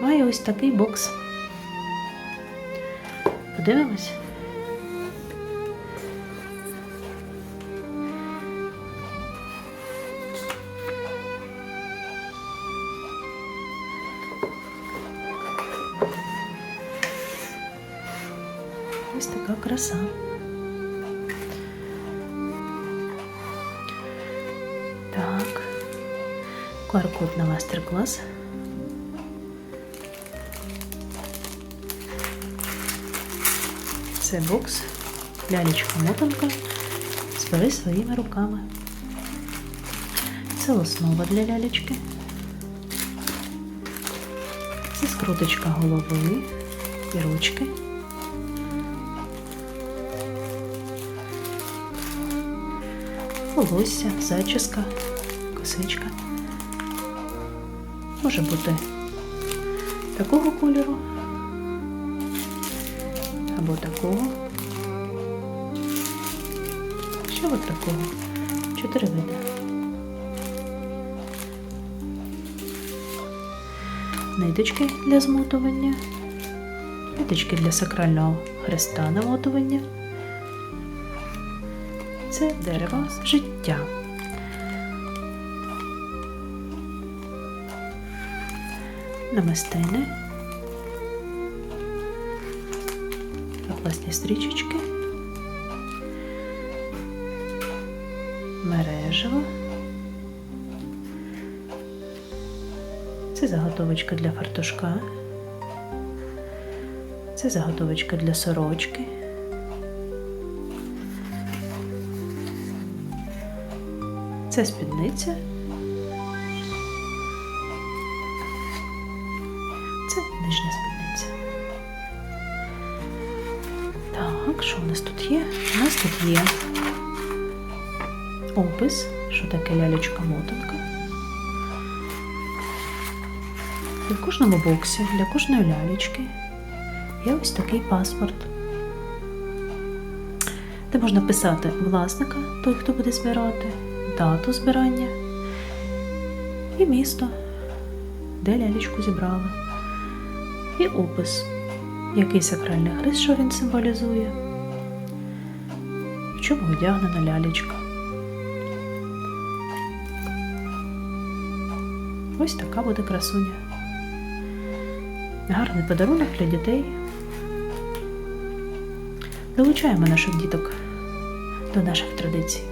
має ось такий бокс. Подивимось. Ось така краса. Так. QR-код на мастер-клас. Це бокс, лялечка мотанка. Збери своїми руками. Це основа для лялечки. Це скруточка голови і ручки. волосся, зачіска, косичка. Може бути такого кольору або такого. Ще от такого. Чотири види. Ниточки для змотування, ниточки для сакрального хреста намотування. Це дерево життя. Намистини. Власні стрічечки. Мережево. Це заготовочка для фартушка. Це заготовочка для сорочки. Це спідниця. Це нижня спідниця. Так, що у нас тут є? У нас тут є опис, що таке лялечка-мотанка. І в кожному боксі для кожної лялечки є ось такий паспорт. Де можна писати власника, той, хто буде збирати, дату збирання і місто, де лялечку зібрали, і опис, який сакральний хрест, що він символізує, в одягнена лялечка. Ось така буде красуня. Гарний подарунок для дітей. Долучаємо наших діток до наших традицій.